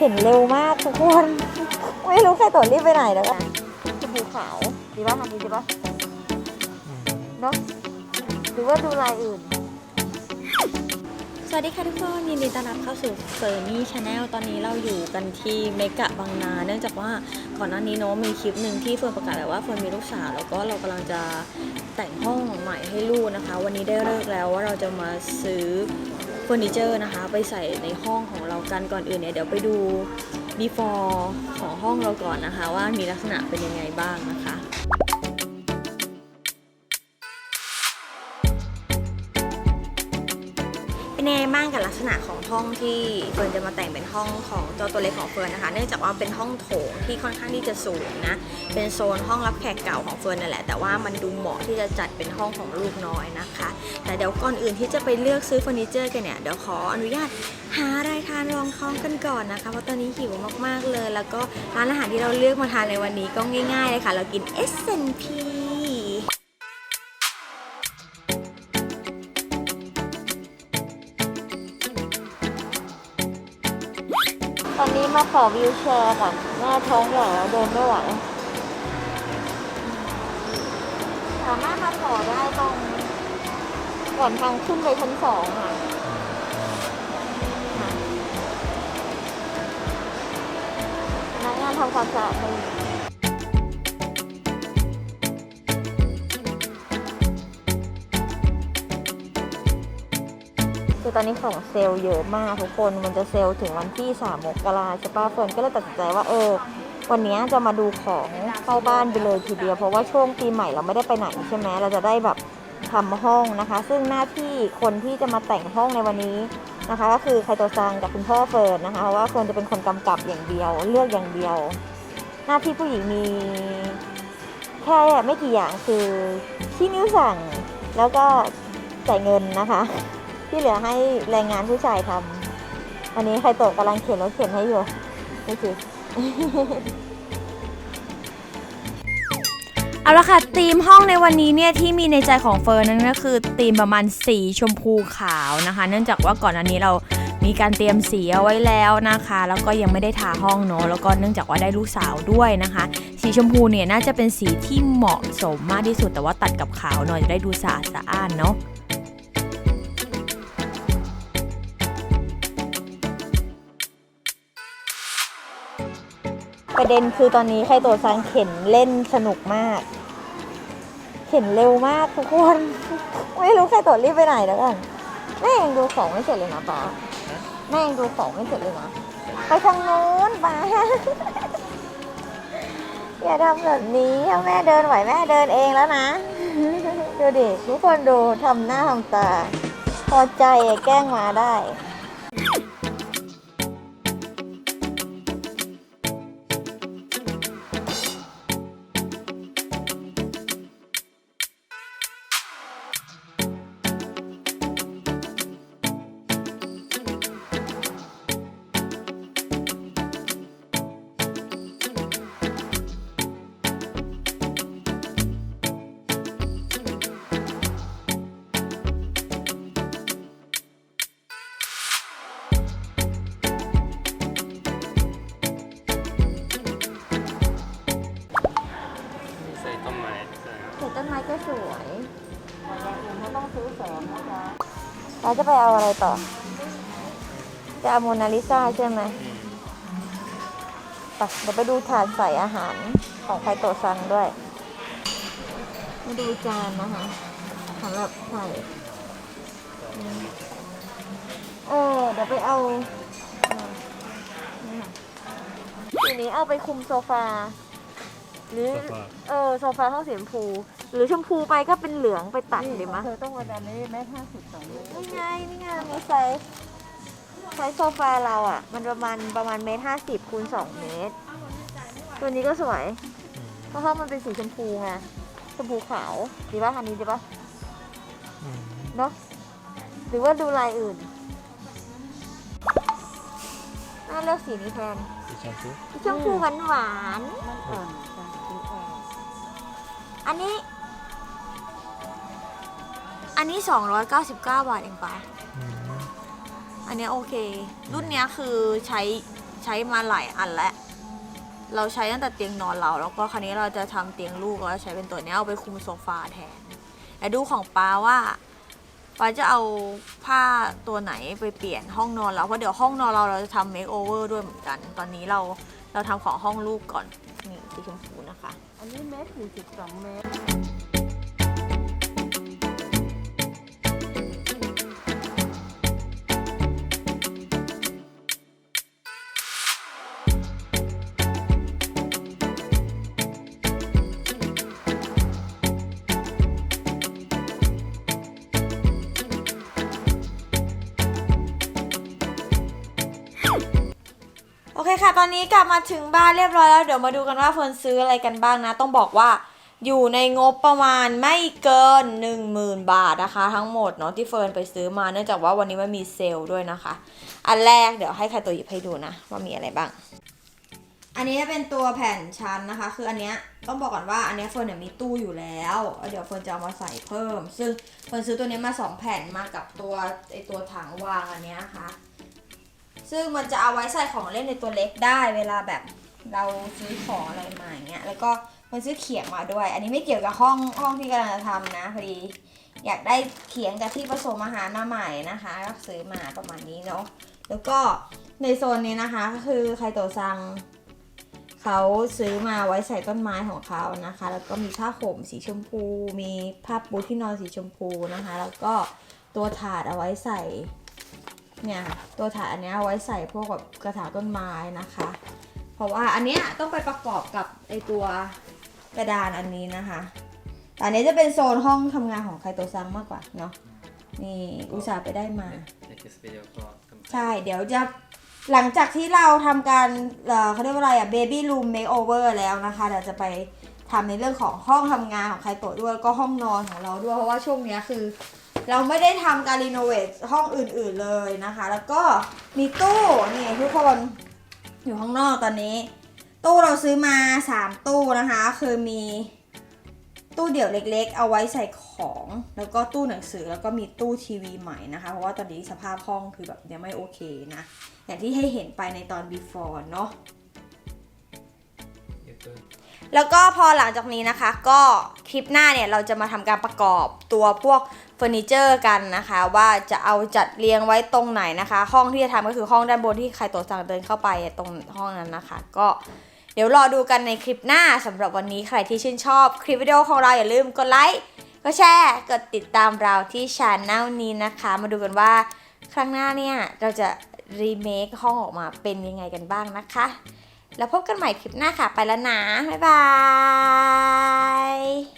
เข็นเร็วมากทุกคน ไม่รู้ใครตัวรีบไปไหนแล้วกันชมพูขาวดีป่ะทำดีดีป่ะเนาะหรือว่าดูลายอื่น สวัสดีค่ะทุกคนยินดีต้อนรับเข้าสู่เฟอร์นี่ชาแนลตอนนี้เราอยู่กันที่เมกะบางนา เนื่องจากว่าก่อนหน้านี้เนาะมีคลิปหนึ่งที่เฟิร์นประกาศแบบว่าเฟิร์นมีลูกสาวแล้วก็เรากำลังจะแต่งห้องใหม่ให้ลูกนะคะ วันนี้ได้เลิกแล้วว่าเราจะมาซื้อ เฟอร์นิเจอร์นะคะไปใส่ในห้องของเรากันก่อนอื่นเนี่ยเดี๋ยวไปดู before ของห้องเราก่อนนะคะ ว่ามีลักษณะเป็นยังไงบ้างนะคะ เป็นยังไงบ้างกับลักษณะของห้องที่เฟิร์นจะมาแต่งเป็นห้องของเจ้าตัวเล็กของเฟิร์นนะคะ เนื่องจากว่าเป็นห้องโถงที่ค่อนข้างที่จะสูงนะ เป็นโซนห้องรับแขกเก่าของเฟิร์นนั่นแหละ แต่ว่ามันดูเหมาะที่จะจัดเป็นห้องของลูกน้อยนะคะ แต่เดี๋ยวก่อนอื่นที่จะไปเลือกซื้อเฟอร์นิเจอร์กันเนี่ยเดี๋ยวขออนุญาตหาอะไรทานรองท้องกันก่อนนะคะ เพราะตอนนี้หิวมากๆเลย แล้วก็ร้านอาหารที่เราเลือกมาทานในวันนี้ก็ง่ายๆเลยค่ะ เรากิน S&P มาขอวิวแชร์ก่อนแม่ท้องใหญ่แล้วเดินไม่ไหวสามารถมาขอได้ตรงก่อนทางขึ้นไปชั้นสองค่ะค่ะพนักงานทำความสะอาดให้ คือตอนนี้ของเซลล์เยอะมากทุกคนมันจะเซลล์ถึงวันที่3มกราใช่ปะเฟิร์นก็เลยตัดสินใจว่าเออ วันนี้จะมาดูของเข้าบ้านไปเลยทีเดียว เพราะว่าช่วงปีใหม่เราไม่ได้ไปไหนใช่ไหมเราจะได้แบบทำห้องนะคะ ซึ่งหน้าที่คนที่จะมาแต่งห้องในวันนี้นะคะ ก็คือไคโตซังกับคุณพ่อเฟิร์นนะคะเพราะว่าเฟิร์นจะเป็นคนกำกับอย่างเดียว เลือกอย่างเดียว หน้าที่ผู้หญิงมีแค่ไม่กี่อย่างคือชี้นิ้วสั่งแล้วก็จ่ายเงินนะคะ ที่เหลือให้แรงงานผู้ชายทำอันนี้ใครโตะกำลังเขียนรถเขียนให้อยู่นี่คือเอาละค่ะธีมห้องในวันนี้เนี่ยที่มีในใจของเฟิร์นนั่นก็คือธีมประมาณสีชมพูขาวนะคะ เนื่องจากว่าก่อนอันนี้เรามีการเตรียมสีเอาไว้แล้วนะคะ แล้วก็ยังไม่ได้ทาห้องเนอะแล้วก็เนื่องจากว่าได้ลูกสาวด้วยนะคะ สีชมพูเนี่ยน่าจะเป็นสีที่เหมาะสมมากที่สุดแต่ว่าตัดกับขาวหน่อยจะได้ดูสะอาดสะอ้านเนาะ ประเด็นคือตอนนี้ใครโตะซังเข็นเล่นสนุกมาก เข็นเร็วมากทุกคน ไม่รู้ใครโตะรีบไปไหนแล้วกันแม่ยังดูของไม่เสร็จเลยนะป้าแม่ยังดูของไม่เสร็จเลยนะ ไปทางนู้นป้าอย่าทำแบบนี้ถ้าแม่เดินไหวแม่เดินเองแล้วนะ ดูดิทุกคนดูทำหน้าทำตา พอใจอะแกล้งมาได้ เราจะไปเอาอะไรต่อ จะเอาโมนาลิซาใช่ไหมไปเดี๋ยวไปดูถาดใส่อาหารของไคโตะซังด้วย มาดูจานนะคะสำหรับใส่อืมเออ เดี๋ยวไปเอาเออนี่ค่ะทีนี้เอาไปคุมโซฟา หรือ เออ โซฟาห้องสีชมพู หรือชมพูไปก็เป็นเหลืองไปตัดดีมะเธอต้องวันอันนี้แม่ห้าสิบสองเลยนี่ไงนี่ไงมีไซส์ไซส์โซฟาเราอะ มันประมาณประมาณเมตรห้าสิบคูณสองเมตร ตัวนี้ก็สวย เพราะว่ามันเป็นสีชมพูไงชมพูขาวดีป่ะอันนี้ดีป่ะเนาะหรือว่าดูลายอื่นน่าเลือกสีนี้แทนสีชมพูสีชมพูหวานหวานมันอ่อนจ้ะสีอ่อนๆอันนี้ อันนี้ 299 บาทเองปะอันเนี้ยโอเค รุ่นเนี้ยคือใช้ใช้มาหลายอันแล้ว เราใช้ตั้งแต่เตียงนอนเรา แล้วก็คราวนี้เราจะทำเตียงลูกแล้วใช้เป็นตัวเนี้ยเอาไปคุมโซฟาแทนแล้วดูของป้าว่าป้าจะเอาผ้าตัวไหนไปเปลี่ยนห้องนอนเราเพราะเดี๋ยวห้องนอนเราเราจะทำเมคโอเวอร์ด้วยเหมือนกัน ตอนนี้เราเราทำของห้องลูกก่อนนี่สีชมพูนะคะ อันนี้เมตรสี่สิบสองเมตร ค่ะ ตอนนี้กลับมาถึงบ้านเรียบร้อยแล้ว เดี๋ยวมาดูกันว่าเฟิร์นซื้ออะไรกันบ้างนะ ต้องบอกว่าอยู่ในงบประมาณไม่เกิน 10,000 บาทนะคะ ทั้งหมดเนาะที่เฟิร์นไปซื้อมาเนื่องจากว่าวันนี้มันมีเซลล์ด้วยนะคะ อันแรกเดี๋ยวให้ใครตัวหยิบให้ดูนะ ว่ามีอะไรบ้าง อันนี้เป็นตัวแผ่นชั้นนะคะ คืออันเนี้ยต้องบอกก่อนว่าอันเนี้ยเฟิร์นเนี่ยมีตู้อยู่แล้ว เดี๋ยวเฟิร์นจะเอามาใส่เพิ่ม ซึ่งเฟิร์นซื้อตัวนี้มาสองแผ่นมากับตัวไอตัวถังวางอันเนี้ยนะคะ ซึ่งมันจะเอาไว้ใส่ของเล่นในตัวเล็กได้ เวลาแบบเราซื้อของอะไรมาอย่างเงี้ย แล้วก็มันซื้อเขียงมาด้วย อันนี้ไม่เกี่ยวกับห้องห้องที่กำลังจะทำนะพอดี อยากได้เขียงจากที่ผสมอาหารมาใหม่นะคะ ก็ซื้อมาประมาณนี้เนาะ แล้วก็ในโซนนี้นะคะก็คือไคโตะซังเขาซื้อมาไว้ใส่ต้นไม้ของเขานะคะ แล้วก็มีผ้าห่มสีชมพู มีผ้าปูที่นอนสีชมพูนะคะ แล้วก็ตัวถาดเอาไว้ใส่ เนี่ยตัวถาดอันเนี้ยเอาไว้ใส่พวกแบบกระถางต้นไม้นะคะ เพราะว่าอันเนี้ยต้องไปประกอบกับไอตัวกระดานอันนี้นะคะแต่อันนี้จะเป็นโซนห้องทำงานของไคโตซังมากกว่าเนาะนี่อุตส่าห์ไปได้มาใช่เดี๋ยวจะหลังจากที่เราทำการเอ่อเขาเรียกว่าอะไรอะ baby room makeover แล้วนะคะเดี๋ยวจะไปทำในเรื่องของห้องทำงานของใครโตะด้วยแล้วก็ห้องนอนของเราด้วยเพราะว่าช่วงเนี้ยคือ เราไม่ได้ทำการรีโนเวทห้องอื่นๆเลยนะคะ แล้วก็มีตู้นี่ทุกคนอยู่ข้างนอกตอนนี้ ตู้เราซื้อมา 3 ตู้นะคะ คือมีตู้เดี่ยวเล็กๆ เอาไว้ใส่ของ แล้วก็ตู้หนังสือแล้วก็มีตู้ทีวีใหม่นะคะ เพราะว่าตอนนี้สภาพห้องคือแบบยังไม่โอเคนะ อย่างที่ให้เห็นไปในตอน before เนาะแล้วก็พอหลังจากนี้นะคะ ก็คลิปหน้าเนี่ยเราจะมาทำการประกอบตัวพวก เฟอร์นิเจอร์กันนะคะ ว่าจะเอาจัดเรียงไว้ตรงไหนนะคะ ห้องที่จะทำก็คือห้องด้านบนที่ใครตัวสั่งเดินเข้าไปตรงห้องนั้นนะคะ ก็เดี๋ยวรอดูกันในคลิปหน้าสำหรับวันนี้ใครที่ชื่นชอบคลิปวิดีโอของเราอย่าลืมกดไลค์ก็แชร์กดติดตามเราที่ช anel นี้นะคะ มาดูกันว่าครั้งหน้าเนี่ยเราจะรีเมคห้องออกมาเป็นยังไงกันบ้างนะคะ แล้วพบกันใหม่คลิปหน้าค่ะ ไปแล้วนะ บ๊ายบาย